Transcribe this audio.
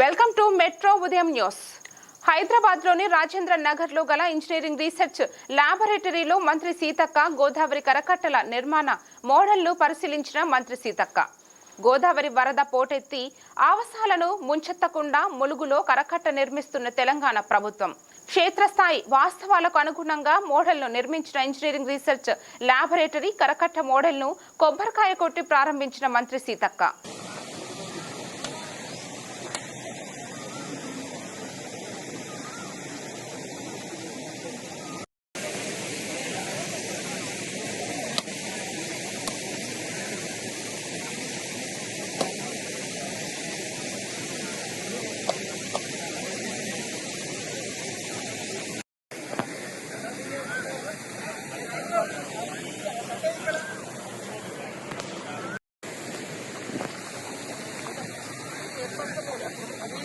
Welcome to metro Udayam news. హైదరాబాద్లోని రాజేంద్ర నగర్లో గల ఇంజనీరింగ్ రీసెర్చ్ ల్యాబొరేటరీలో మంత్రి సీతక్క గోదావరి కరకట్టల నిర్మాణ మోడల్ను పరిశీలించిన మంత్రి సీతక్క. గోదావరి వరద పోటెత్తి ఆవసాలను ముంచెత్తకుండా ములుగులో కరకట్ట నిర్మిస్తున్న తెలంగాణ ప్రభుత్వం. క్షేత్రస్థాయి వాస్తవాలకు అనుగుణంగా మోడల్ను నిర్మించిన ఇంజనీరింగ్ రీసెర్చ్ ల్యాబొరేటరీ కరకట్ట మోడల్ను కొబ్బరికాయ కొట్టి ప్రారంభించిన మంత్రి సీతక్క. ಸಂಪರ್ಕ ಕೂಡ ಅದು ಈ